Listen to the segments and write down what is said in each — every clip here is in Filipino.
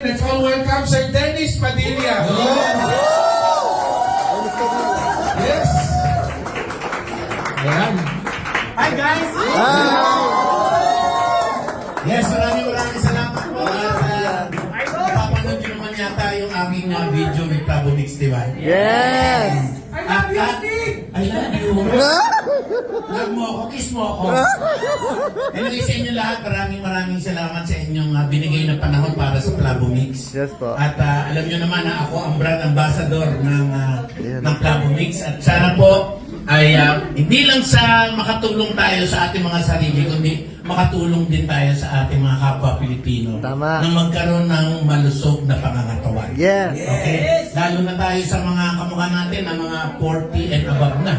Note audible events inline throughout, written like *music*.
Let's all welcome Sir Dennis Padilla. Yes. Ayan. Hi guys! Yes, maraming maraming salamat po. At uh, napapanood nyo naman yata yung aking uh, video with Prabo Mix, di ba? Yes! Love you, Steve! I love you. Love mo ako, kiss mo ako. Anyway, sa inyo lahat, maraming maraming salamat sa inyong uh, binigay na panahon para sa Plabo Mix. Yes po. At uh, alam nyo naman na ako ang brand ambassador ng, uh, ng Plabo Mix. At sana po ay uh, hindi lang sa makatulong tayo sa ating mga sarili, kundi makatulong din tayo sa ating mga kapwa Pilipino Tama. na magkaroon ng malusog na pangangatawan. Yes! Okay? Lalo na tayo sa mga kamukha natin na mga 40 and above na.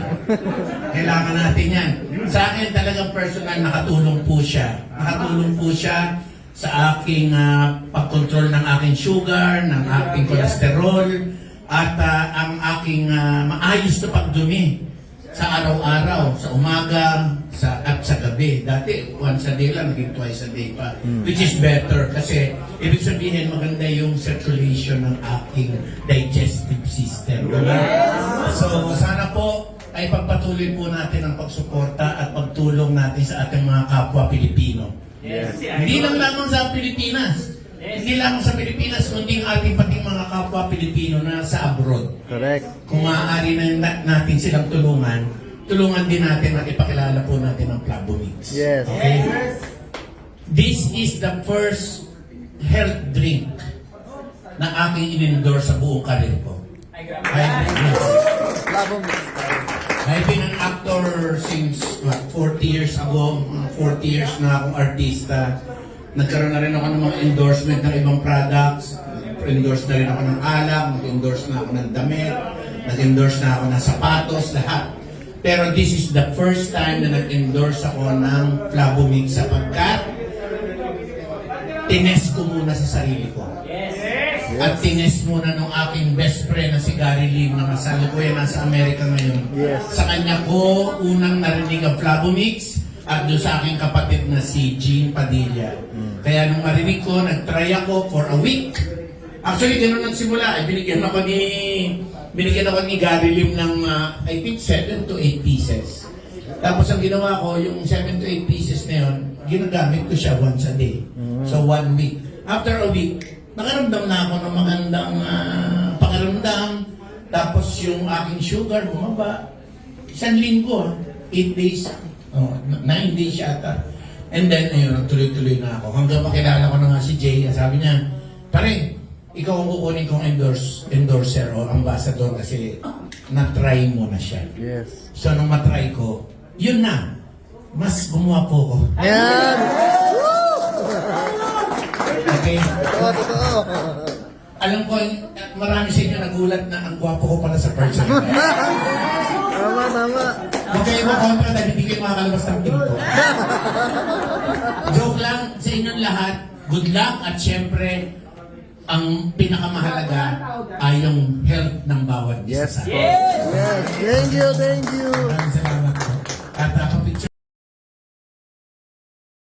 *laughs* Kailangan natin yan. Sa akin talagang personal nakatulong po siya. Nakatulong po siya sa aking ah, pagkontrol ng aking sugar, ng aking cholesterol, at ah, ang aking ah, maayos na pagdumi sa araw-araw, sa umaga, sa gabi. Dati, once a day lang, naging twice a day pa. Which is better kasi ibig sabihin maganda yung circulation ng aking digestive system. Diba? So, sana po ay pagpatuloy po natin ang pagsuporta at pagtulong natin sa ating mga kapwa Pilipino. Hindi lang lamang sa Pilipinas. Hindi lamang sa Pilipinas, kundi ang ating pating mga kapwa Pilipino na sa abroad Correct. kung maaari na na- natin silang tulungan, tulungan din natin at ipakilala po natin ang Plabo Mix. Yes. Okay? This is the first health drink na aking in-endorse sa buong karir ko. Labo mo. I've been an actor since what, 40 years ago. Mga 40 years na akong artista. Nagkaroon na rin ako ng mga endorsement ng ibang products. Endorse na rin ako ng alak, nag-endorse na ako ng damit, nag-endorse na ako ng sapatos, lahat. Pero this is the first time na nag-endorse ako ng Flavomix sapagkat tines ko muna sa sarili ko. At tines muna ng aking best friend na si Gary Lim na masalukuyan nasa Amerika ngayon. Yes. Sa kanya ko unang narinig ang Flavomix at doon sa aking kapatid na si Jean Padilla. Kaya nung marinig ko, nag-try ako for a week. Actually, ganun nagsimula. Ay, binigyan ako ni binigyan ako ni Gary Lim ng ah, I think 7 to 8 pieces. Tapos ang ginawa ko, yung 7 to 8 pieces na yun, ginagamit ko siya once a day. So one week. After a week, nakaramdam na ako ng magandang ah, pakiramdam. Tapos yung aking sugar bumaba. Isang linggo, 8 days, oh, 9 days yata. And then, ayun, tuloy-tuloy na ako. Hanggang makilala ko na nga si Jay, sabi niya, pare, ikaw ang kukunin kong endorse, endorser o ambassador kasi na-try mo na siya. Yes. So, nung matry ko, yun na. Mas gumawa po ko. Yan! Okay? Totoo. Alam ko, marami sa inyo nagulat na ang gwapo ko pala sa person. *laughs* Tama, tama. Huwag kayo makontra dahil hindi kayo makakalabas ng pinto. *laughs* Joke lang sa inyong lahat. Good luck at syempre, ang pinakamahalaga ay yung health ng bawat yes. isa. Yes! Yes! Thank you, thank you! Maraming salamat. At uh,